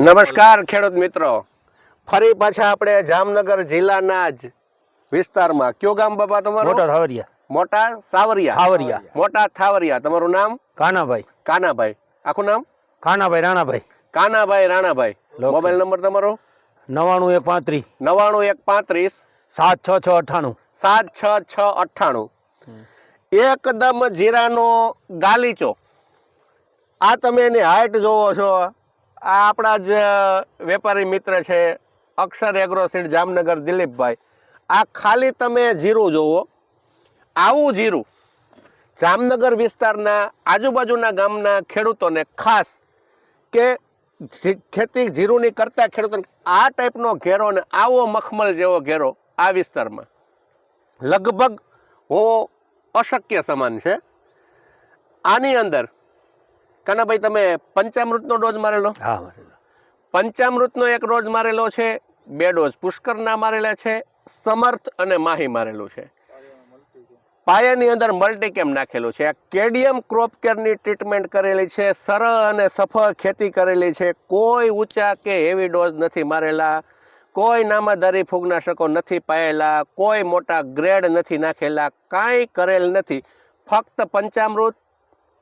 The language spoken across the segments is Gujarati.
નમસ્કાર ખેડૂત મિત્રો. ફરી પાછા આપણે જામનગર જિલ્લાના જ વિસ્તારમાં. કયો ગામ બાપા તમારું? મોટા થાવરિયા. મોટા સાવરિયા. થાવરિયા. મોટા થાવરિયા. તમારું નામ? કાનાભાઈ. કાનાભાઈ. આખું નામ? કાનાભાઈ રાણાભાઈ. કાનાભાઈ રાણાભાઈ. મોબાઈલ નંબર તમારો? નવાણું એક પાંત્રીસ. નવાણું એક પાંત્રીસ. સાત છ છ અઠ્ઠાણું. સાત છ છ અઠ્ઠાણું. એકદમ જીરાનો ગાલીચો. આ તમે એની હાઈટ જોવો છો. આ આપણા જ વેપારી મિત્ર છે અક્ષર એગ્રો સીડ જામનગર દિલીપભાઈ. આ ખાલી તમે જીરું જોવો. આવું જીરું જામનગર વિસ્તારના આજુબાજુના ગામના ખેડૂતોને ખાસ કે ખેતી જીરુંની કરતા ખેડૂતોને આ ટાઈપનો ઘેરો ને આવો મખમલ જેવો ઘેરો આ વિસ્તારમાં. લગભગ હોવો અશક્ય સમાન છે. આની અંદર કાનાભાઈ તમે પંચામૃતનો ડોઝ મારેલો? હા મારેલો. પંચામૃતનો એક ડોઝ મારેલો છે બે ડોઝ પુષ્કરના મારેલા છે સમર્થ અને માહી મારેલું છે. પાયાની અંદર મલ્ટીકેમ નાખેલું છે. કેડિયમ ક્રોપ કેરની ટ્રીટમેન્ટ કરેલી છે સરળ અને સફળ ખેતી કરેલી છે. કોઈ ઊંચા કે હેવી ડોઝ નથી મારેલા કોઈ નામાદારી ફૂગનાશકો નથી પાયેલા કોઈ મોટા ગ્રેડ નથી નાખેલા કાંઈ કરેલ નથી. ફક્ત પંચામૃત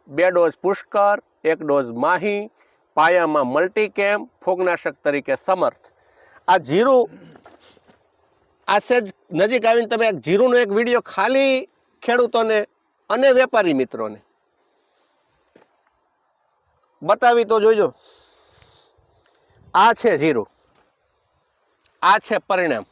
બે ડોઝ પુષ્કર એક ડોઝ માહી, પાયામાં મલ્ટીકેમ ફૂગનાશક તરીકે સમર્થ. આ જીરું, આ સેજ નજીક આવીને તમે એક જીરુંનો એક વીડિયો ખાલી ખેડૂતોને અને વેપારી મિત્રોને. બતાવી તો જોજો. આ છે જીરું. આ છે પરિણામ.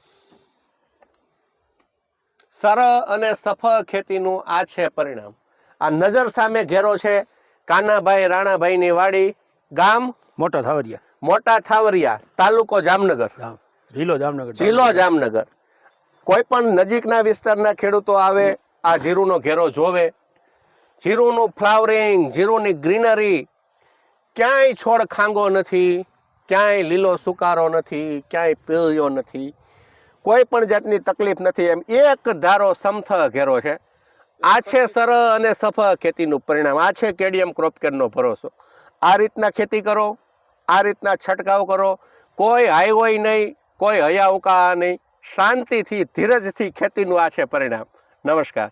સરળ અને સફળ ખેતીનું આ છે પરિણામ. આ નજર સામે ઘેરો છે. કાનાભાઈ રાણાભાઈની વાડી ગામ? મોટા થાવરિયા. મોટા થાવરિયા તાલુકો જામનગર. જામ જિલ્લો જામનગર. જિલ્લો જામનગર. કોઈ પણ નજીકના વિસ્તારના ખેડૂતો આવે આ જીરુનો ઘેરો જોવે. જીરુનું ફ્લાવરિંગ જીરુની ગ્રીનરી ક્યાંય છોડ ખાંગો નથી ક્યાંય લીલો સુકારો નથી ક્યાંય પીળ્યો નથી. કોઈ પણ જાતની તકલીફ નથી એમ. એક ધારો સમથ ઘેરો છે. આ છે સરળ અને સફળ ખેતીનું પરિણામ. આ છે કેડિયમ ક્રોપકેરનો ભરોસો. આ રીતના ખેતી કરો, આ રીતના છંટકાવ કરો. કોઈ હાઈવોય નહીં, કોઈ હયાઉકા નહીં. શાંતિથી, ધીરજથી ખેતીનું આ છે પરિણામ. નમસ્કાર.